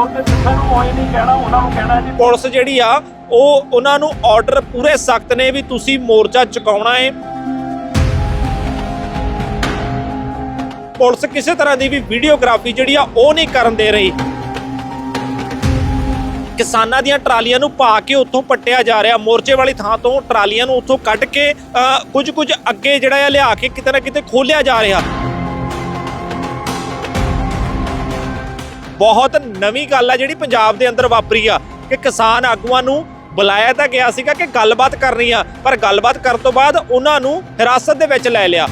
ਜ਼ੋਰ ਤੇ ਨੂੰ ਹੋਏ ਨਹੀਂ ਕਹਿਣਾ, ਉਹਨਾਂ ਨੂੰ ਕਹਿਣਾ ਜੀ। ਪੁਲਿਸ ਜਿਹੜੀ ਆ, ਉਹ ਉਹਨਾਂ ਨੂੰ ਆਰਡਰ ਪੂਰੇ ਸਖਤ ਨੇ ਵੀ ਤੁਸੀਂ ਮੋਰਚਾ ਚੁਕਾਉਣਾ ਹੈ ਪੁਲਿਸ ਕਿਸੇ ਤਰ੍ਹਾਂ ਦੀ ਵੀ ਵੀਡੀਓਗ੍ਰਾਫੀ ਜਿਹੜੀ ਆ, ਉਹ ਨਹੀਂ ਕਰਨ ਦੇ ਰਹੀ। ਕਿਸਾਨਾਂ ਦੀਆਂ ਟਰਾਲੀਆਂ ਨੂੰ ਪਾ ਕੇ ਉੱਥੋਂ ਪੱਟਿਆ ਜਾ ਰਿਹਾ। ਮੋਰਚੇ ਵਾਲੀ ਥਾਂ ਤੋਂ ਟਰਾਲੀਆਂ ਨੂੰ ਉੱਥੋਂ ਕੱਢ ਕੇ ਕੁਝ ਕੁਝ ਅੱਗੇ ਜਿਹੜਾ ਆ, ਲਿਆ ਕੇ ਕਿਤੇ ਨਾ ਕਿਤੇ ਖੋਲਿਆ ਜਾ ਰਿਹਾ। ਬਹੁਤ ਨਵੀਂ ਗੱਲ ਆ ਜਿਹੜੀ ਪੰਜਾਬ ਦੇ ਅੰਦਰ ਵਾਪਰੀ ਆ ਕਿ ਕਿਸਾਨ ਆਗੂਆਂ ਨੂੰ ਬੁਲਾਇਆ ਤਾਂ ਗਿਆ ਸੀਗਾ ਕਿ ਗੱਲਬਾਤ ਕਰਨੀ ਆ, ਪਰ ਗੱਲਬਾਤ ਕਰਨ ਤੋਂ ਬਾਅਦ ਉਹਨਾਂ ਨੂੰ ਹਿਰਾਸਤ ਦੇ ਵਿੱਚ ਲੈ ਲਿਆ।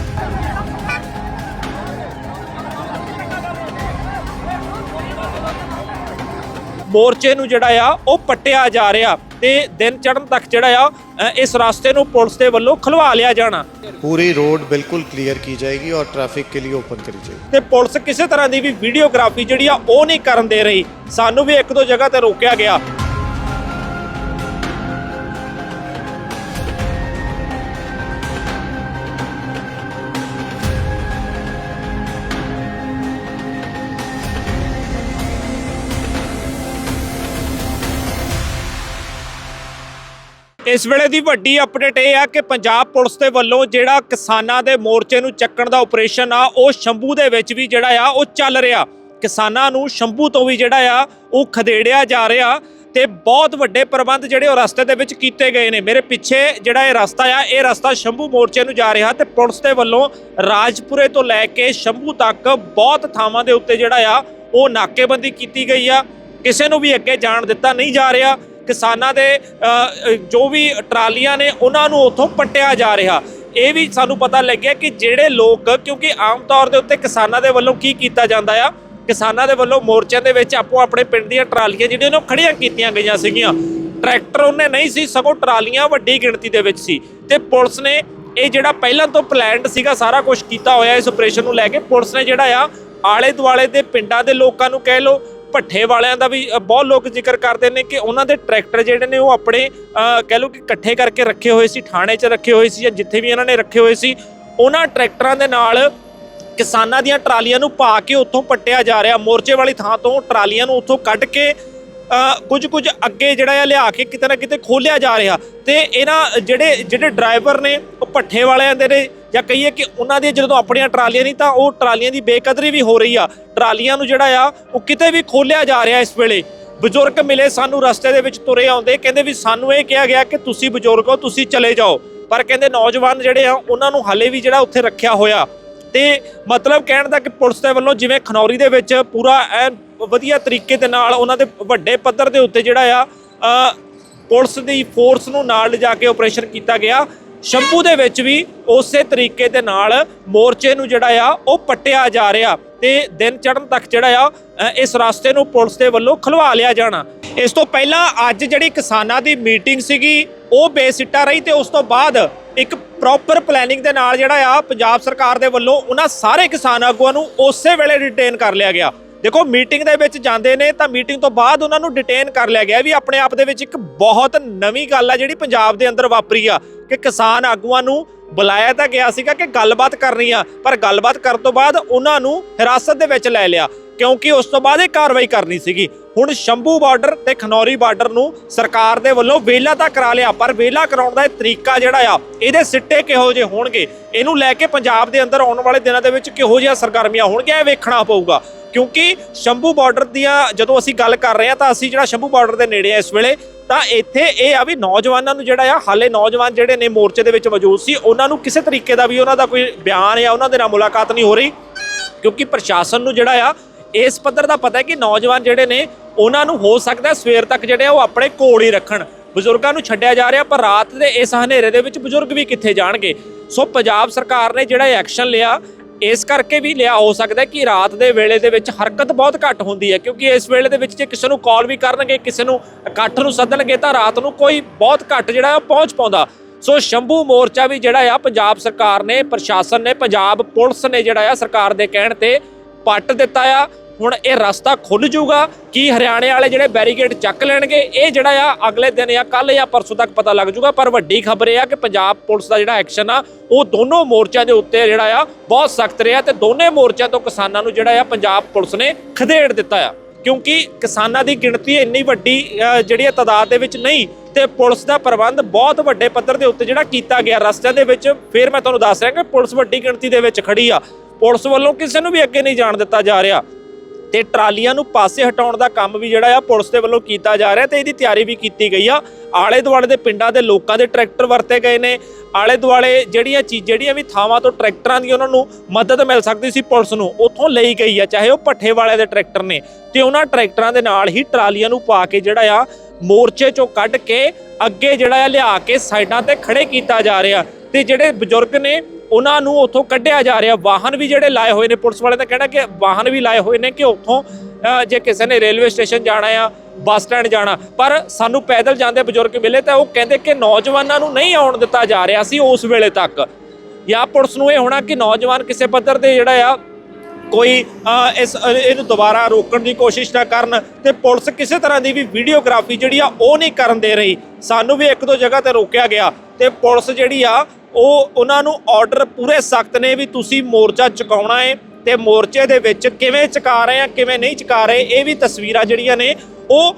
ਮੋਰਚੇ ਨੂੰ ਜਿਹੜਾ ਆ, ਉਹ ਪੱਟਿਆ ਜਾ ਰਿਹਾ। ਤੇ ਦਿਨ ਚੜ੍ਹਨ ਤੱਕ ਜਿਹੜਾ ਆ ਅ, ਇਸ ਰਸਤੇ ਨੂੰ ਪੁਲਿਸ ਦੇ ਵੱਲੋਂ ਖਲਵਾ ਲਿਆ ਜਾਣਾ पूरी रोड बिल्कुल क्लियर की जाएगी और ट्रैफिक के लिए ओपन करी जाएगी ਤੇ ਪੁਲਿਸ ਕਿਸੇ ਤਰ੍ਹਾਂ ਦੀ ਵੀ ਵੀਡੀਓਗ੍ਰਾਫੀ ਜਿਹੜੀ ਆ ਉਹ ਨਹੀਂ ਕਰਨ ਦੇ ਰਹੀ ਸਾਨੂੰ ਵੀ ਇੱਕ ਦੋ ਜਗ੍ਹਾ ਤੇ ਰੋਕਿਆ ਗਿਆ ਇਸ ਵੇਲੇ ਦੀ ਵੱਡੀ ਅਪਡੇਟ ਇਹ ਆ ਕਿ ਪੰਜਾਬ ਪੁਲਿਸ ਦੇ ਵੱਲੋਂ ਜਿਹੜਾ ਕਿਸਾਨਾਂ ਦੇ ਮੋਰਚੇ ਨੂੰ ਚੱਕਣ ਦਾ ਆਪਰੇਸ਼ਨ ਆ, ਉਹ ਸ਼ੰਭੂ ਦੇ ਵਿੱਚ ਵੀ ਜਿਹੜਾ ਆ, ਉਹ ਚੱਲ ਰਿਹਾ। ਕਿਸਾਨਾਂ ਨੂੰ ਸ਼ੰਭੂ ਤੋਂ ਵੀ ਜਿਹੜਾ ਆ, ਉਹ ਖਦੇੜਿਆ ਜਾ ਰਿਹਾ ਤੇ ਬਹੁਤ ਵੱਡੇ ਪ੍ਰਬੰਧ ਜਿਹੜੇ ਉਹ ਰਸਤੇ ਦੇ ਵਿੱਚ ਕੀਤੇ ਗਏ ਨੇ। ਮੇਰੇ ਪਿੱਛੇ ਜਿਹੜਾ ਇਹ ਰਸਤਾ ਆ, ਇਹ ਰਸਤਾ ਸ਼ੰਭੂ ਮੋਰਚੇ ਨੂੰ ਜਾ ਰਿਹਾ ਤੇ ਪੁਲਿਸ ਦੇ ਵੱਲੋਂ ਰਾਜਪੁਰੇ ਤੋਂ ਲੈ ਕੇ ਸ਼ੰਭੂ ਤੱਕ ਬਹੁਤ ਥਾਵਾਂ ਦੇ ਉੱਤੇ ਜਿਹੜਾ ਆ, ਉਹ ਨਾਕੇਬੰਦੀ ਕੀਤੀ ਗਈ ਆ। ਕਿਸੇ ਨੂੰ ਵੀ ਅੱਗੇ ਜਾਣ ਦਿੱਤਾ ਨਹੀਂ ਜਾ ਰਿਹਾ। ਕਿਸਾਨਾਂ ਦੇ ਜੋ ਵੀ ਟਰਾਲੀਆਂ ਨੇ, ਉਹਨਾਂ ਨੂੰ ਉੱਥੋਂ ਪੱਟਿਆ ਜਾ ਰਿਹਾ। ਇਹ ਵੀ ਸਾਨੂੰ ਪਤਾ ਲੱਗਿਆ ਕਿ ਜਿਹੜੇ ਲੋਕ, ਕਿਉਂਕਿ ਆਮ ਤੌਰ ਦੇ ਉੱਤੇ ਕਿਸਾਨਾਂ ਦੇ ਵੱਲੋਂ ਕੀ ਕੀਤਾ ਜਾਂਦਾ ਆ? ਕਿਸਾਨਾਂ ਦੇ ਵੱਲੋਂ ਮੋਰਚਿਆਂ ਦੇ ਵਿੱਚ ਆਪੋ ਆਪਣੇ ਪਿੰਡ ਦੀਆਂ ਟਰਾਲੀਆਂ ਜਿਹੜੀਆਂ ਨੇ, ਉਹ ਖੜੀਆਂ ਕੀਤੀਆਂ ਗਈਆਂ ਸੀਗੀਆਂ। ਟਰੈਕਟਰ ਉਹਨੇ ਨਹੀਂ ਸੀ, ਸਗੋਂ ਟਰਾਲੀਆਂ ਵੱਡੀ ਗਿਣਤੀ ਦੇ ਵਿੱਚ ਸੀ। ਤੇ ਪੁਲਿਸ ਨੇ ਇਹ ਜਿਹੜਾ ਪਹਿਲਾਂ ਤੋਂ ਪਲਾਨਡ ਸੀਗਾ, ਸਾਰਾ ਕੁਝ ਕੀਤਾ ਹੋਇਆ ਇਸ ਆਪਰੇਸ਼ਨ ਨੂੰ ਲੈ ਕੇ। ਪੁਲਿਸ ਨੇ ਜਿਹੜਾ ਆ ਆਲੇ ਦੁਆਲੇ ਦੇ ਪਿੰਡਾਂ ਦੇ ਲੋਕਾਂ ਨੂੰ ਕਹਿ ਲੋ ਭੱਠੇ ਵਾਲਿਆਂ ਦਾ ਵੀ ਬਹੁਤ ਲੋਕ ਜ਼ਿਕਰ ਕਰਦੇ ਨੇ ਕਿ ਉਹਨਾਂ ਦੇ ਟਰੈਕਟਰ ਜਿਹੜੇ ਨੇ ਉਹ ਆਪਣੇ ਕਹਿ ਲਓ ਕਿ ਇਕੱਠੇ ਕਰਕੇ ਰੱਖੇ ਹੋਏ ਸੀ, ਥਾਣੇ 'ਚ ਰੱਖੇ ਹੋਏ ਸੀ ਜਾਂ ਜਿੱਥੇ ਵੀ ਇਹਨਾਂ ਨੇ ਰੱਖੇ ਹੋਏ ਸੀ, ਉਹਨਾਂ ਟਰੈਕਟਰਾਂ ਦੇ ਨਾਲ ਕਿਸਾਨਾਂ ਦੀਆਂ ਟਰਾਲੀਆਂ ਨੂੰ ਪਾ ਕੇ ਉੱਥੋਂ ਪੱਟਿਆ ਜਾ ਰਿਹਾ। ਮੋਰਚੇ ਵਾਲੀ ਥਾਂ ਤੋਂ ਟਰਾਲੀਆਂ ਨੂੰ ਉੱਥੋਂ ਕੱਢ ਕੇ ਕੁਝ ਕੁਝ ਅੱਗੇ ਜਿਹੜਾ ਆ ਲਿਆ ਕੇ ਕਿਤੇ ਨਾ ਕਿਤੇ ਖੋਲਿਆ ਜਾ ਰਿਹਾ। ਤੇ ਇਹਨਾਂ ਜਿਹੜੇ ਜਿਹੜੇ ਡਰਾਈਵਰ ਨੇ, ਉਹ ਭੱਠੇ ਵਾਲਿਆਂ ਦੇ ਨੇ ਜਾਂ ਕਹੀਏ ਕਿ ਉਹਨਾਂ ਦੀਆਂ ਜਦੋਂ ਆਪਣੀਆਂ ਟਰਾਲੀਆਂ ਨਹੀਂ ਤਾਂ ਉਹ ਟਰਾਲੀਆਂ ਦੀ ਬੇਕਦਰੀ ਵੀ ਹੋ ਰਹੀ ਆ। ਟਰਾਲੀਆਂ ਨੂੰ ਜਿਹੜਾ ਆ, ਉਹ ਕਿਤੇ ਵੀ ਖੋਲਿਆ ਜਾ ਰਿਹਾ ਇਸ ਵੇਲੇ। ਬਜ਼ੁਰਗ ਮਿਲੇ ਸਾਨੂੰ ਰਸਤੇ ਦੇ ਵਿੱਚ ਤੁਰੇ ਆਉਂਦੇ। ਕਹਿੰਦੇ ਵੀ ਸਾਨੂੰ ਇਹ ਕਿਹਾ ਗਿਆ ਕਿ ਤੁਸੀਂ ਬਜ਼ੁਰਗ ਹੋ, ਤੁਸੀਂ ਚਲੇ ਜਾਓ। ਪਰ ਕਹਿੰਦੇ ਨੌਜਵਾਨ ਜਿਹੜੇ ਆ, ਉਹਨਾਂ ਨੂੰ ਹਾਲੇ ਵੀ ਜਿਹੜਾ ਉੱਥੇ ਰੱਖਿਆ ਹੋਇਆ। ਤੇ ਮਤਲਬ ਕਹਿਣ ਦਾ ਕਿ ਪੁਲਿਸ ਦੇ ਵੱਲੋਂ ਜਿਵੇਂ ਖਨੌਰੀ ਦੇ ਵਿੱਚ ਪੂਰਾ ਐਨ ਵਧੀਆ ਤਰੀਕੇ ਦੇ ਨਾਲ ਉਹਨਾਂ ਦੇ ਵੱਡੇ ਪੱਧਰ ਦੇ ਉੱਤੇ ਜਿਹੜਾ ਆ ਪੁਲਿਸ ਦੀ ਫੋਰਸ ਨੂੰ ਨਾਲ ਲਿਜਾ ਕੇ ਆਪਰੇਸ਼ਨ ਕੀਤਾ ਗਿਆ। ਸ਼ੰਭੂ ਦੇ ਵਿੱਚ ਵੀ ਉਸੇ ਤਰੀਕੇ ਦੇ ਨਾਲ ਮੋਰਚੇ ਨੂੰ ਜਿਹੜਾ ਆ, ਉਹ ਪੱਟਿਆ ਜਾ ਰਿਹਾ ਤੇ ਦਿਨ ਚੜ੍ਹਨ ਤੱਕ ਜਿਹੜਾ ਆ ਇਸ ਰਸਤੇ ਨੂੰ ਪੁਲਿਸ ਦੇ ਵੱਲੋਂ ਖਲਵਾ ਲਿਆ ਜਾਣਾ। ਇਸ ਤੋਂ ਪਹਿਲਾਂ ਅੱਜ ਜਿਹੜੀ ਕਿਸਾਨਾਂ ਦੀ ਮੀਟਿੰਗ ਸੀਗੀ, ਉਹ ਬੇਸਿੱਟਾ ਰਹੀ ਤੇ ਉਸ ਤੋਂ ਬਾਅਦ ਇੱਕ ਪ੍ਰੋਪਰ ਪਲੈਨਿੰਗ ਦੇ ਨਾਲ ਜਿਹੜਾ ਆ, ਪੰਜਾਬ ਸਰਕਾਰ ਦੇ ਵੱਲੋਂ ਉਹਨਾਂ ਸਾਰੇ ਕਿਸਾਨ ਆਗੂਆਂ ਨੂੰ ਉਸੇ ਵੇਲੇ ਡਿਟੇਨ ਕਰ ਲਿਆ ਗਿਆ। ਦੇਖੋ, ਮੀਟਿੰਗ ਦੇ ਵਿੱਚ ਜਾਂਦੇ ਨੇ ਤਾਂ ਮੀਟਿੰਗ ਤੋਂ ਬਾਅਦ ਉਹਨਾਂ ਨੂੰ ਡਿਟੇਨ ਕਰ ਲਿਆ ਗਿਆ ਵੀ ਆਪਣੇ ਆਪ ਦੇ ਵਿੱਚ ਇੱਕ ਬਹੁਤ ਨਵੀਂ ਗੱਲ ਆ ਜਿਹੜੀ ਪੰਜਾਬ ਦੇ ਅੰਦਰ ਵਾਪਰੀ ਆ। ਕਿ ਕਿਸਾਨ ਆਗੂਆਂ ਨੂੰ ਬੁਲਾਇਆ ਤਾਂ ਗਿਆ ਸੀਗਾ ਕਿ ਗੱਲਬਾਤ ਕਰਨੀ ਆ, ਪਰ ਗੱਲਬਾਤ ਕਰਨ ਤੋਂ ਬਾਅਦ ਉਹਨਾਂ ਨੂੰ ਹਿਰਾਸਤ ਦੇ ਵਿੱਚ ਲੈ ਲਿਆ। ਕਿਉਂਕਿ ਉਸ ਤੋਂ ਬਾਅਦ ਇਹ ਕਾਰਵਾਈ ਕਰਨੀ ਸੀਗੀ। ਹੁਣ ਸ਼ੰਭੂ ਬਾਰਡਰ ਤੇ ਖਨੌਰੀ ਬਾਰਡਰ ਨੂੰ ਸਰਕਾਰ ਦੇ ਵੱਲੋਂ ਵੇਲਾ ਤਾਂ ਕਰਾ ਲਿਆ, ਪਰ ਵੇਲਾ ਕਰਾਉਣ ਦਾ ਇਹ ਤਰੀਕਾ ਜਿਹੜਾ ਆ, ਇਹਦੇ ਸਿੱਟੇ ਕਿਹੋ ਜਿਹੇ ਹੋਣਗੇ? ਇਹਨੂੰ ਲੈ ਕੇ ਪੰਜਾਬ ਦੇ ਅੰਦਰ ਆਉਣ ਵਾਲੇ ਦਿਨਾਂ ਦੇ ਵਿੱਚ ਕਿਹੋ ਜਿਹੀਆਂ ਸਰਗਰਮੀਆਂ ਹੋਣਗੀਆਂ, ਇਹ ਵੇਖਣਾ ਪਊਗਾ। ਕਿਉਂਕਿ ਸ਼ੰਭੂ ਬਾਰਡਰ ਦੀਆਂ ਜਦੋਂ ਅਸੀਂ ਗੱਲ ਕਰ ਰਹੇ ਹਾਂ, ਤਾਂ ਅਸੀਂ ਜਿਹੜਾ ਸ਼ੰਭੂ ਬਾਰਡਰ ਦੇ ਨੇੜੇ ਆ ਇਸ ਵੇਲੇ, ਤਾਂ ਇੱਥੇ ਇਹ ਆ ਵੀ ਨੌਜਵਾਨਾਂ ਨੂੰ ਜਿਹੜਾ ਆ, ਹਾਲੇ ਨੌਜਵਾਨ ਜਿਹੜੇ ਨੇ ਮੋਰਚੇ ਦੇ ਵਿੱਚ ਮੌਜੂਦ ਸੀ, ਉਹਨਾਂ ਨੂੰ ਕਿਸੇ ਤਰੀਕੇ ਦਾ ਵੀ ਉਹਨਾਂ ਦਾ ਕੋਈ ਬਿਆਨ ਜਾਂ ਉਹਨਾਂ ਦੇ ਨਾਲ ਮੁਲਾਕਾਤ ਨਹੀਂ ਹੋ ਰਹੀ। ਕਿਉਂਕਿ ਪ੍ਰਸ਼ਾਸਨ ਨੂੰ ਜਿਹੜਾ ਆ ਇਸ ਪੱਧਰ ਦਾ ਪਤਾ ਹੈ ਕਿ ਨੌਜਵਾਨ ਜਿਹੜੇ ਨੇ, ਉਹਨਾਂ ਨੂੰ ਹੋ ਸਕਦਾ ਸਵੇਰ ਤੱਕ ਜਿਹੜੇ ਆ ਉਹ ਆਪਣੇ ਕੋਲ ਹੀ ਰੱਖਣ। ਬਜ਼ੁਰਗਾਂ ਨੂੰ ਛੱਡਿਆ ਜਾ ਰਿਹਾ, ਪਰ ਰਾਤ ਦੇ ਇਸ ਹਨੇਰੇ ਦੇ ਵਿੱਚ ਬਜ਼ੁਰਗ ਵੀ ਕਿੱਥੇ ਜਾਣਗੇ? ਸੋ ਪੰਜਾਬ ਸਰਕਾਰ ਨੇ ਜਿਹੜਾ ਐਕਸ਼ਨ ਲਿਆ, ਇਸ ਕਰਕੇ ਵੀ ਲਿਆ, ਹੋ ਸਕਦਾ ਕਿ ਰਾਤ ਦੇ ਵੇਲੇ ਦੇ ਵਿੱਚ ਹਰਕਤ ਬਹੁਤ ਘੱਟ ਹੁੰਦੀ ਹੈ, ਕਿਉਂਕਿ ਇਸ ਵੇਲੇ ਦੇ ਵਿੱਚ ਜੇ ਕਿਸੇ ਨੂੰ ਕਾਲ ਵੀ ਕਰਨਗੇ, ਕਿਸੇ ਨੂੰ ਇਕੱਠ ਨੂੰ ਸੱਦਣਗੇ, ਤਾਂ ਰਾਤ ਨੂੰ ਕੋਈ ਬਹੁਤ ਘੱਟ ਜਿਹੜਾ ਆ ਪਹੁੰਚ ਪਾਉਂਦਾ। ਸੋ ਸ਼ੰਭੂ ਮੋਰਚਾ ਵੀ ਜਿਹੜਾ ਆ, ਪੰਜਾਬ ਸਰਕਾਰ ਨੇ, ਪ੍ਰਸ਼ਾਸਨ ਨੇ, ਪੰਜਾਬ ਪੁਲਿਸ ਨੇ ਜਿਹੜਾ ਆ ਸਰਕਾਰ ਦੇ ਕਹਿਣ ਤੇ ਪੱਟ ਦਿੱਤਾ ਆ। ਹੁਣ ਇਹ ਰਸਤਾ ਖੁੱਲ ਜਾਊਗਾ ਕੀ ਹਰਿਆਣੇ ਵਾਲੇ ਜਿਹੜੇ ਬੈਰੀਕੇਡ ਚੱਕ ਲੈਣਗੇ, ਇਹ ਜਿਹੜਾ ਆ, ਅਗਲੇ ਦਿਨ ਜਾਂ ਕੱਲ ਜਾਂ ਪਰਸੋਂ ਤੱਕ ਪਤਾ ਲੱਗ ਜਾਊਗਾ। ਪਰ ਵੱਡੀ ਖਬਰ ਇਹ ਆ ਕਿ ਪੰਜਾਬ ਪੁਲਿਸ ਦਾ ਜਿਹੜਾ ਐਕਸ਼ਨ ਆ, ਉਹ ਦੋਨੋਂ ਮੋਰਚਿਆਂ ਦੇ ਉੱਤੇ ਜਿਹੜਾ ਆ, ਬਹੁਤ ਸਖਤ ਰਿਹਾ ਤੇ ਦੋਨੇ ਮੋਰਚਿਆਂ ਤੋਂ ਕਿਸਾਨਾਂ ਨੂੰ ਜਿਹੜਾ ਆ, ਪੰਜਾਬ ਪੁਲਿਸ ਨੇ ਖਦੇੜ ਦਿੱਤਾ ਆ। ਕਿਉਂਕਿ ਕਿਸਾਨਾਂ ਦੀ ਗਿਣਤੀ ਇੰਨੀ ਵੱਡੀ ਜਿਹੜੀ ਹੈ ਤਾਦਾਦ ਦੇ ਵਿੱਚ ਨਹੀਂ ਤੇ ਪੁਲਿਸ ਦਾ ਪ੍ਰਬੰਧ ਬਹੁਤ ਵੱਡੇ ਪੱਧਰ ਦੇ ਉੱਤੇ ਜਿਹੜਾ ਕੀਤਾ ਗਿਆ। ਰਸਤਿਆਂ ਦੇ ਵਿੱਚ ਫਿਰ ਮੈਂ ਤੁਹਾਨੂੰ ਦੱਸ ਰਿਹਾ ਕਿ ਪੁਲਿਸ ਵੱਡੀ ਗਿਣਤੀ ਦੇ ਵਿੱਚ ਖੜੀ ਆ। ਪੁਲਿਸ ਵੱਲੋਂ ਕਿਸੇ ਨੂੰ ਵੀ ਅੱਗੇ ਨਹੀਂ ਜਾਣ ਦਿੱਤਾ ਜਾ ਰਿਹਾ। ਤੇ ਟਰਾਲੀਆਂ ਨੂੰ ਪਾਸੇ ਹਟਾਉਣ ਦਾ ਕੰਮ ਵੀ ਜਿਹੜਾ ਆ ਪੁਲਿਸ ਦੇ ਵੱਲੋਂ ਕੀਤਾ ਜਾ ਰਿਹਾ ਤੇ ਇਹਦੀ ਤਿਆਰੀ ਵੀ ਕੀਤੀ ਗਈ ਆ। ਆਲੇ ਦੁਆਲੇ ਦੇ ਪਿੰਡਾਂ ਦੇ ਲੋਕਾਂ ਦੇ ਟਰੈਕਟਰ ਵਰਤੇ ਗਏ ਨੇ। ਆਲੇ ਦੁਆਲੇ ਜਿਹੜੀਆਂ ਚੀਜ਼ ਜਿਹੜੀਆਂ ਵੀ ਥਾਵਾਂ ਤੋਂ ਟਰੈਕਟਰਾਂ ਦੀ ਉਹਨਾਂ ਨੂੰ ਮਦਦ ਮਿਲ ਸਕਦੀ ਸੀ ਪੁਲਿਸ ਨੂੰ, ਉੱਥੋਂ ਲਈ ਗਈ ਆ, ਚਾਹੇ ਉਹ ਭੱਠੇ ਵਾਲੇ ਦੇ ਟਰੈਕਟਰ ਨੇ। ਤੇ ਉਹਨਾਂ ਟਰੈਕਟਰਾਂ ਦੇ ਨਾਲ ਹੀ ਟਰਾਲੀਆਂ ਨੂੰ ਪਾ ਕੇ ਜਿਹੜਾ ਆ ਮੋਰਚੇ ਚੋਂ ਕੱਢ ਕੇ ਅੱਗੇ ਜਿਹੜਾ ਆ ਲਿਆ ਕੇ ਸਾਈਡਾਂ ਤੇ ਖੜੇ ਕੀਤਾ ਜਾ ਰਿਹਾ। ਤੇ ਜਿਹੜੇ ਬਜ਼ੁਰਗ ਨੇ ਉਹਨਾਂ ਨੂੰ ਉੱਥੋਂ ਕੱਢਿਆ ਜਾ ਰਿਹਾ। ਵਾਹਨ ਵੀ ਜਿਹੜੇ ਲਾਏ ਹੋਏ ਨੇ, ਪੁਲਿਸ ਵਾਲੇ ਦਾ ਕਹਿਣਾ ਕਿ ਵਾਹਨ ਵੀ ਲਾਏ ਹੋਏ ਨੇ ਕਿ ਉੱਥੋਂ ਜੇ ਕਿਸੇ ਨੇ ਰੇਲਵੇ ਸਟੇਸ਼ਨ ਜਾਣਾ ਆ, ਬੱਸ ਸਟੈਂਡ ਜਾਣਾ, ਪਰ ਸਾਨੂੰ ਪੈਦਲ ਜਾਂਦੇ ਬਜ਼ੁਰਗ ਮਿਲੇ ਤਾਂ ਉਹ ਕਹਿੰਦੇ ਕਿ ਨੌਜਵਾਨਾਂ ਨੂੰ ਨਹੀਂ ਆਉਣ ਦਿੱਤਾ ਜਾ ਰਿਹਾ ਸੀ ਉਸ ਵੇਲੇ ਤੱਕ। ਜਾਂ ਪੁਲਿਸ ਨੂੰ ਇਹ ਹੋਣਾ ਕਿ ਨੌਜਵਾਨ ਕਿਸੇ ਪੱਧਰ ਤੇ ਜਿਹੜਾ ਆ, ਕੋਈ ਇਸ ਇਹਨੂੰ ਦੁਬਾਰਾ ਰੋਕਣ ਦੀ ਕੋਸ਼ਿਸ਼ ਨਾ ਕਰਨ ਤੇ ਪੁਲਿਸ ਕਿਸੇ ਤਰ੍ਹਾਂ ਦੀ ਵੀ ਵੀਡੀਓਗ੍ਰਾਫੀ ਜਿਹੜੀ ਆ ਉਹ ਨਹੀਂ ਕਰਨ ਦੇ ਰਹੀ। ਸਾਨੂੰ ਵੀ ਇੱਕ ਦੋ ਜਗ੍ਹਾ ਤੇ ਰੋਕਿਆ ਗਿਆ ਤੇ ਪੁਲਿਸ ਜਿਹੜੀ ਆ ਉਹ ਉਹਨਾਂ ਨੂੰ ਆਰਡਰ ਪੂਰੇ ਸਖਤ ਨੇ ਵੀ ਤੁਸੀਂ ਮੋਰਚਾ ਚੁਕਾਉਣਾ ਹੈ ਤੇ ਮੋਰਚੇ ਦੇ ਵਿੱਚ ਕਿਵੇਂ ਚੁਕਾ ਰਹੇ ਆ, ਕਿਵੇਂ ਨਹੀਂ ਚੁਕਾ ਰਹੇ, ਇਹ ਵੀ ਤਸਵੀਰਾਂ ਜਿਹੜੀਆਂ ਨੇ ਉਹ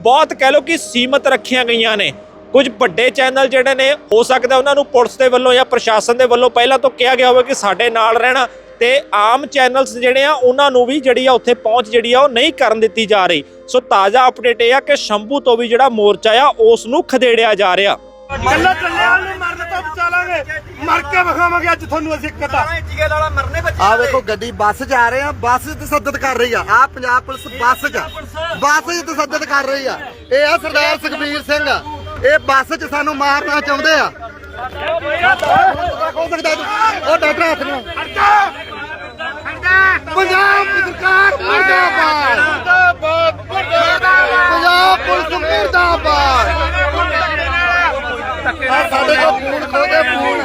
ਬਹੁਤ ਕਹਿ ਲਓ ਕਿ ਸੀਮਤ ਰੱਖੀਆਂ ਗਈਆਂ ਨੇ। ਕੁਝ ਵੱਡੇ ਚੈਨਲ ਜਿਹੜੇ ਨੇ, ਹੋ ਸਕਦਾ ਉਹਨਾਂ ਨੂੰ ਪੁਲਿਸ ਦੇ ਵੱਲੋਂ ਜਾਂ ਪ੍ਰਸ਼ਾਸਨ ਦੇ ਵੱਲੋਂ ਪਹਿਲਾਂ ਤੋਂ ਕਿਹਾ ਗਿਆ ਹੋਵੇ ਕਿ ਸਾਡੇ ਨਾਲ ਰਹਿਣਾ ਤੇ ਆਮ ਚੈਨਲਸ ਜਿਹੜੇ ਆ, ਉਹਨਾਂ ਨੂੰ ਵੀ ਜਿਹੜੀ ਆ ਉੱਥੇ ਪਹੁੰਚ ਜਿਹੜੀ ਆ, ਉਹ ਨਹੀਂ ਕਰਨ ਦਿੱਤੀ ਜਾ ਰਹੀ। ਸੋ ਤਾਜ਼ਾ ਅਪਡੇਟ ਇਹ ਆ ਕਿ ਸ਼ੰਭੂ ਤੋਂ ਵੀ ਜਿਹੜਾ ਮੋਰਚਾ ਆ, ਉਸ ਨੂੰ ਖਦੇੜਿਆ ਜਾ ਰਿਹਾ। ਕੱਲਾ ਕੱਲਿਆਂ ਨੂੰ ਮਰਨ ਤੋਂ ਬਚਾ ਲਾਂਗੇ ਮਰ ਕੇ ਵਿਖਾਵਾਂਗੇ ਅੱਜ ਤੁਹਾਨੂੰ ਅਸੀਂ ਕਤਾ ਆ ਵੇਖੋ ਗੱਡੀ ਬੱਸ ਜਾ ਰਹੇ ਆ ਬੱਸ ਤਸੱਦਦ ਕਰ ਰਹੀ ਆ। ਆ ਪੰਜਾਬ ਪੁਲਿਸ ਬੱਸ 'ਚ ਬੱਸ 'ਚ ਤਸੱਦਦ ਕਰ ਰਹੀ ਆ। ਇਹ ਆ ਸਰਦਾਰ ਸੁਖਬੀਰ ਸਿੰਘ। ਇਹ ਬੱਸ 'ਚ ਸਾਨੂੰ ਮਾਰਨਾ ਚਾਹੁੰਦੇ ਆ। ਹੋ ਸਕਦਾ ਜੀ। ਉਹ ਡਾਕਟਰ ਹੱਥ ਨੂੰ ਪੰਜਾਬ ਸਰਕਾਰ ਮੁਰਦਾਬਾਦ। ਪੰਜਾਬ ਪੁਲਿਸ ਮੁਰਦਾਬਾਦ। ਸਾਡੇ ਕੋਲ ਫੋਨ ਖੋਦੇ ਫੋਨ।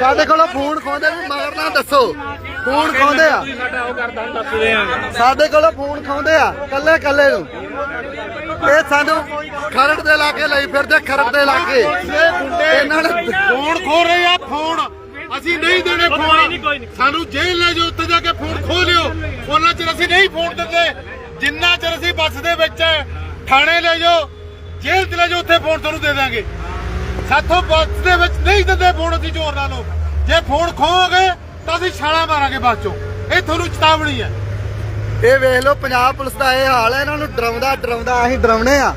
ਸਾਡੇ ਕੋਲੋਂ ਫੋਨ ਖੋਦੇ ਵੀ ਮਗਰ ਨਾ ਦੱਸੋ। ਫੋਨ ਖੋਦੇ ਆ। ਸਾਡੇ ਕੋਲੋਂ ਫੋਨ ਖੋਦੇ ਆ ਕੱਲੇ ਕੱਲੇ ਨੂੰ। ਇਹ ਸਾਨੂੰ ਖਰੜ ਦੇ ਇਲਾਕੇ ਲਈ ਫਿਰਦੇ ਖਰੜ ਦੇ ਇਲਾਕੇ। ਇਹਨਾਂ ਨੇ ਫੋਨ ਖੋ ਰਹੇ ਆ ਫੋਨ। ਅਸੀਂ ਨਹੀਂ ਦੇਣੇ ਫੋਨ। ਸਾਨੂੰ ਜੇਲ੍ਹ ਲੈ ਜਾਓ ਉੱਥੇ ਜਾ ਕੇ ਫੋਨ ਖੋ ਲਿਓ। ਉਹਨਾਂ ਚਿਰ ਅਸੀਂ ਨਹੀਂ ਫੋਨ ਦਿੰਦੇ। ਜਿੰਨਾ ਚਿਰ ਅਸੀਂ ਬੱਸ ਦੇ ਵਿੱਚ ਥਾਣੇ ਲੈ ਜਾਓ ਜੇਲ੍ਹ ਚ ਲੈ ਜਾਓ ਉੱਥੇ ਫੋਨ ਤੁਹਾਨੂੰ ਦੇ ਦਾਂਗੇ ਸਾਥੋਂ ਬੱਸ ਦੇ ਵਿੱਚ ਨਹੀਂ ਦਿੰਦੇ ਫੋਨ ਅਸੀਂ ਜ਼ੋਰ ਲਾ ਲਓ ਜੇ ਫੋਨ ਖੋਗੇ ਤਾਂ ਅਸੀਂ ਛਾਲਾ ਮਾਰਾਂਗੇ ਬਾਅਦ ਚੋਂ। ਇਹ ਤੁਹਾਨੂੰ ਚੇਤਾਵਨੀ ਹੈ। ਇਹ ਵੇਖ ਲਓ ਪੰਜਾਬ ਪੁਲਿਸ ਦਾ ਇਹ ਹਾਲ ਹੈ ਇਹਨਾਂ ਨੂੰ ਡਰਾਉਂਦਾ ਡਰਾਉਂਦਾ ਅਸੀਂ ਡਰਾਉਣੇ ਆ।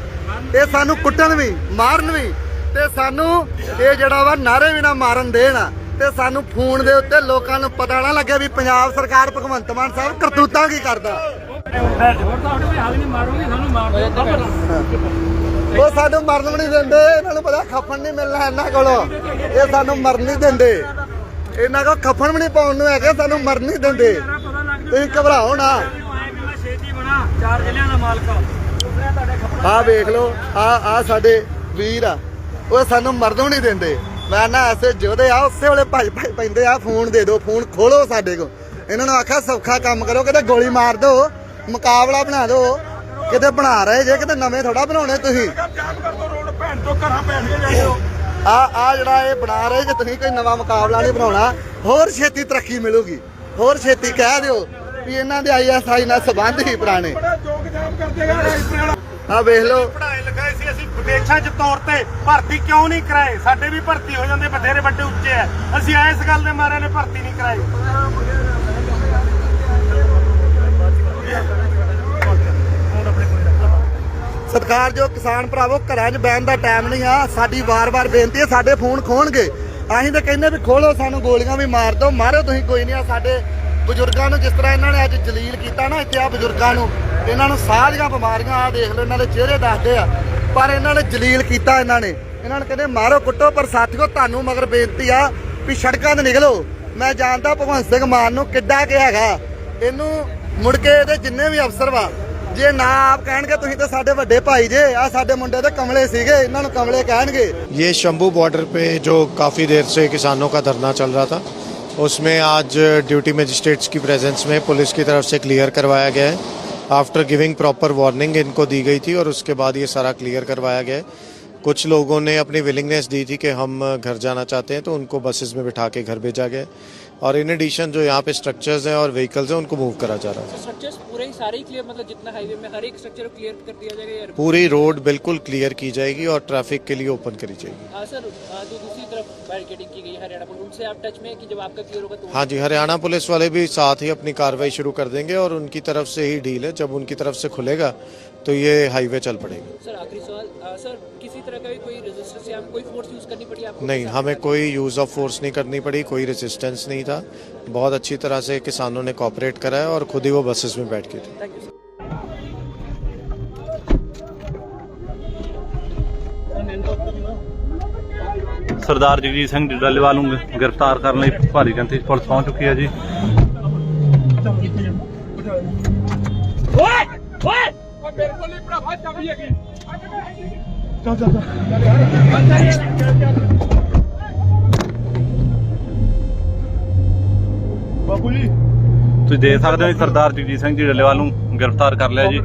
ਇਹ ਸਾਨੂੰ ਕੁੱਟਣ ਵੀ ਮਾਰਨ ਵੀ ਤੇ ਸਾਨੂੰ ਇਹ ਜਿਹੜਾ ਵਾ ਨਾਰੇ ਵੀ ਨਾ ਮਾਰਨ ਦੇਣ। ਤੇ ਸਾਨੂੰ ਫੋਨ ਦੇ ਉੱਤੇ ਲੋਕਾਂ ਨੂੰ ਪਤਾ ਨਾ ਲੱਗੇ ਵੀ ਪੰਜਾਬ ਸਰਕਾਰ ਭਗਵੰਤ ਮਾਨ ਸਾਹਿਬ ਕਰਤੂਤਾਂ ਕੀ ਕਰਦਾ। ਉਹ ਸਾਨੂੰ ਮਰਨ ਵੀ ਨਹੀਂ ਦਿੰਦੇ, ਇਹਨਾਂ ਨੂੰ ਪਤਾ ਖੱਫਣ ਨਹੀਂ ਮਿਲਣਾ ਇਹਨਾਂ ਕੋਲੋਂ। ਇਹ ਸਾਨੂੰ ਮਰਨ ਨਹੀਂ ਦਿੰਦੇ। ਇਹਨਾਂ ਕੋਲ ਖੱਫਣ ਵੀ ਨਹੀਂ ਪਾਉਣ ਨੂੰ ਹੈਗੇ, ਸਾਨੂੰ ਮਰਨ ਨਹੀਂ ਦਿੰਦੇ। ਤੁਸੀਂ ਘਬਰਾਓ ਨਾ। ਆ ਵੇਖ ਲਓ ਆ ਆ ਸਾਡੇ ਵੀਰ ਆ। ਉਹ ਸਾਨੂੰ ਮਰਦੋਂ ਨਹੀਂ ਦਿੰਦੇ। ਮੈਂ ਨਾ ਐਸੇ ਜੋਦੇ ਆ, ਉਸੇ ਵੇਲੇ ਭੱਜ ਭੱਜ ਪੈਂਦੇ ਆ, ਫੋਨ ਦੇ ਦਿਓ ਫੋਨ ਖੋਲੋ ਸਾਡੇ ਕੋ ਇਹਨਾਂ ਨੂੰ ਆਖਿਆ, ਸੌਖਾ ਕੰਮ ਕਰੋ ਕਿਤੇ ਗੋਲੀ ਮਾਰ ਦਿਓ ਮੁਕਾਬਲਾ ਬਣਾ ਦਿਓ ਕਿਤੇ ਬਣਾ ਰਹੇ ਜੇ, ਕਿਤੇ ਨਵੇਂ ਥੋੜਾ ਬਣਾਉਣੇ ਤੁਸੀਂ। ਭੈਣ ਤੋਂ ਘਰਾਂ ਭੈਣ ਕੇ ਜਾਈਓ ਆ ਆ ਜਿਹੜਾ ਇਹ ਬਣਾ ਰਹੇ ਜੇ, ਤੁਸੀਂ ਕੋਈ ਨਵਾਂ ਮੁਕਾਬਲਾ ਨਹੀਂ ਬਣਾਉਣਾ। ਹੋਰ ਛੇਤੀ ਤਰੱਕੀ ਮਿਲੂਗੀ। ਹੋਰ ਛੇਤੀ ਕਹਿ ਦਿਓ ਵੀ ਇਹਨਾਂ ਦੇ ਆਈਐਸਆਈ ਨਾਲ ਸੰਬੰਧ ਹੀ ਪੁਰਾਣੇ। ਜੋਗ ਜਾਮ ਕਰਦੇ ਗਏ ਇਸ ਨਾਲ ਆ ਵੇਖ ਲਓ। ਪੜਾਈ ਲਗਾਏ ਸੀ, ਅਸੀਂ ਵਿਦੇਸ਼ਾਂ 'ਚ ਤੌਰ ਤੇ ਭਰਤੀ ਕਿਉਂ ਨਹੀਂ ਕਰਾਏ? ਸਾਡੇ ਵੀ ਭਰਤੀ ਹੋ ਜਾਂਦੇ, ਬਥੇਰੇ ਵੱਡੇ ਉੱਚੇ ਆ। ਅਸੀਂ ਇਸ ਗੱਲ ਦੇ ਮਾਰੇ ਨੇ ਭਰਤੀ ਨਹੀਂ ਕਰਾਏ ਸਤਿਕਾਰਯੋਗ ਕਿਸਾਨ ਭਰਾਵੋ ਘਰਾਂ 'ਚ ਬੈਣ ਦਾ ਟਾਈਮ ਨਹੀਂ ਆ, ਸਾਡੀ ਵਾਰ-ਵਾਰ ਬੇਨਤੀ ਹੈ, ਸਾਡੇ ਫੋਨ ਖੋਣਗੇ ਅਸੀਂ ਤਾਂ ਕਹਿੰਦੇ ਵੀ ਖੋਲੋ, ਸਾਨੂੰ ਗੋਲੀਆਂ ਵੀ ਮਾਰ ਦਿਓ ਮਾਰੋ ਤੁਸੀਂ, ਕੋਈ ਨਹੀਂ ਆ, ਸਾਡੇ ਬਜ਼ੁਰਗਾਂ ਨੂੰ ਜਿਸ ਤਰ੍ਹਾਂ ਇਹਨਾਂ ਨੇ ਅੱਜ ਜਲੀਲ ਕੀਤਾ ਨਾ, ਇੱਥੇ ਆ ਬਜ਼ੁਰਗਾਂ ਨੂੰ, ਇਹਨਾਂ ਨੂੰ ਸਾਹ ਦੀਆਂ ਬਿਮਾਰੀਆਂ ਆ ਦੇਖ ਲਓ, ਇਹਨਾਂ ਦੇ ਚਿਹਰੇ ਦੱਸਦੇ ਆ, ਪਰ ਇਹਨਾਂ ਨੇ ਜਲੀਲ ਕੀਤਾ ਇਹਨਾਂ ਨੇ। ਇਹਨਾਂ ਨੇ ਕਹਿੰਦੇ, ਮਾਰੋ, ਕੁੱਟੋ, ਪਰ ਸਾਥੀਓ, ਤੁਹਾਨੂੰ ਮਗਰ ਬੇਨਤੀ ਆ ਵੀ ਸੜਕਾਂ ਤੇ ਨਿਕਲੋ। ਮੈਂ ਜਾਣਦਾ ਭਗਵੰਤ ਸਿੰਘ ਮਾਨ ਨੂੰ ਕਿੱਡਾ ਕਿ ਹੈਗਾ। ਇਹਨੂੰ ਮੁੜ ਕੇ ਇਹਦੇ ਜਿੰਨੇ ਵੀ ਅਫਸਰ ਵਾ ਜੇ ਨਾ ਆਪ ਕਹਿਣਗੇ ਤੁਸੀਂ ਤਾਂ ਸਾਡੇ ਵੱਡੇ ਭਾਈ ਜੇ ਆ ਸਾਡੇ ਮੁੰਡੇ ਤੇ ਕਮਲੇ ਸੀਗੇ ਇਹਨਾਂ ਨੂੰ ਕਮਲੇ ਕਹਿਣਗੇ ये शंभू बॉर्डर पे जो काफ़ी देर से किसानों का धरना चल रहा था उसमें आज ड्यूटी मजिस्ट्रेट्स की प्रेजेंस में पुलिस की तरफ से क्लियर करवाया गया है आफ्टर गिविंग प्रॉपर वार्निंग इनको दी गई थी और उसके बाद ये सारा क्लियर करवाया गया है कुछ लोगों ने अपनी विलिंगनेस दी थी कि हम घर जाना चाहते हैं तो उनको बसेस में बिठा के घर भेजा गया और इन एडिशन जो यहाँ पे स्ट्रक्चर्स हैं और व्हीकल्स हैं उनको मूव करा जा रहा है। स्ट्रक्चर्स पूरे ही सारे ही क्लियर मतलब जितना हाईवे में हर एक स्ट्रक्चर क्लियर कर दिया जाएगा पूरी रोड बिल्कुल क्लियर की जाएगी और ट्रैफ़िक के लिए ओपन करी जाएगी। हाँ सर आ, दूसरी तरफ़ बैरिकेडिंग की गई हरियाणा पुलिस उनसे आप टच में कि जब आपका क्लियर होगा तो हाँ जी हरियाणा पुलिस वाले भी साथ ही अपनी कार्रवाई शुरू कर देंगे और उनकी तरफ़ से ही डील है। जब उनकी तरफ़ से खुलेगा तो ये हाईवे चल पड़ेगा। सर आखिरी सवाल सर किसी तरह का भी कोई रेजिस्टेंस या कोई फोर्स यूज करनी पड़ी आपको नहीं हमें कोई यूज़ ऑफ फोर्स नहीं करनी पड़ी कोई रेजिस्टेंस नहीं था बहुत अच्छी तरह से किसानों ने कॉपरेट करा है और खुद ही वो बसेस में बैठ के थे thank you sir Sardar Jagjit Singh Dallewal ਨੂੰ ਗ੍ਰਿਫਤਾਰ ਕਰਨ ਲਈ ਭਾਰੀ ਗਿਣਤੀ 'ਚ ਪੁਲਿਸ ਪਹੁੰਚ ਚੁੱਕੀ ਹੈ ਜੀ ਬਾਪੂ ਜੀ ਤੁਸੀਂ ਦੇਖ ਸਕਦੇ ਹੋ ਜੀ ਸਰਦਾਰ ਜਗਜੀਤ ਸਿੰਘ ਜੀ ਡੱਲੇਵਾਲ ਨੂੰ ਗ੍ਰਿਫਤਾਰ ਕਰ ਲਿਆ ਜੀ